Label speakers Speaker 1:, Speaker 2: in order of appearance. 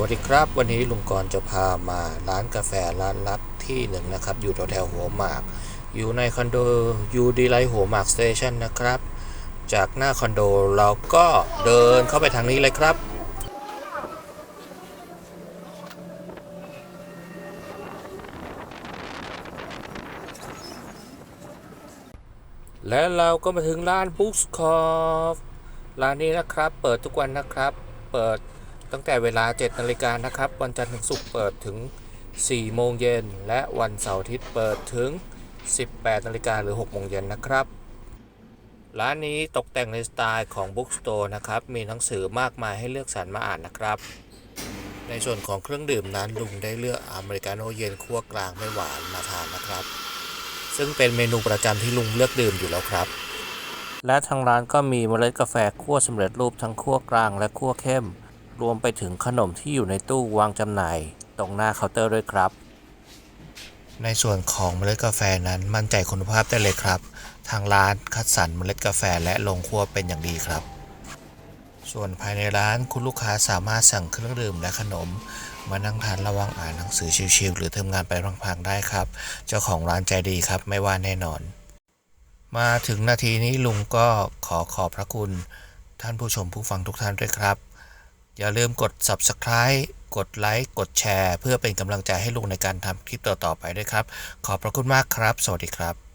Speaker 1: วัสดีครับ วันนี้ลุงกรณ์จะพามาร้านกาแฟร้านลับที่หนึ่งนะครับ อยู่แถวๆหัวหมาก อยู่ในคอนโดยูดีไลท์หัวหมากสเตชันนะครับ จากหน้าคอนโดเราก็เดินเข้าไปทางนี้เลยครับและเราก็มาถึงร้านบุ๊กคอฟร้านนี้นะครับ เปิดทุกวันนะครับ เปิด ตั้งแต่เวลา 7นาฬิกานะครับ วันจันทร์ถึงศุกร์เปิดถึง 4 โมงเย็น และวันเสาร์อาทิตย์เปิดถึง 18นาฬิกาหรือ 6 โมงเย็นนะครับ ร้านนี้ตกแต่งในสไตล์ของบุ๊กสโตร์นะครับ มีหนังสือมากมายให้เลือกสรรมาอ่านนะครับ ในส่วนของเครื่องดื่มนั้นลุงได้เลือกอเมริกาโน่เย็นคั่วกลางไม่หวานมาทานนะครับ ซึ่งเป็นเมนูประจำที่ลุงเลือกดื่มอยู่แล้วครับและทางร้านก็มีเมล็ดกาแฟคั่วสำเร็จรูปทั้งคั่วกลางและคั่วเข้ม รวมไปถึงขนมที่อยู่ในตู้วางจำหน่าย ตรงหน้าเคาน์เตอร์ด้วยครับ ในส่วนของเมล็ดกาแฟนั้นมั่นใจคุณภาพได้เลยครับ ทางร้านคัดสรรเมล็ดกาแฟและลงคั่วเป็นอย่างดีครับ ส่วนภายในร้านคุณลูกค้าสามารถสั่งเครื่องดื่มและขนม มานั่งทานระว่างอ่านหนังสือชิลๆหรือทำงานไปพังๆได้ครับ เจ้าของร้านใจดีครับไม่ว่าแน่นอน มาถึงนาทีนี้ลุงก็ขอขอบพระคุณท่านผู้ชมผู้ฟังทุกท่านด้วยครับ อย่าลืมกด subscribe กดไลค์กดแชร์ เพื่อเป็นกำลังใจให้ลุงในการทำคลิปต่อๆไปด้วยครับ ขอบพระคุณมากครับ สวัสดีครับ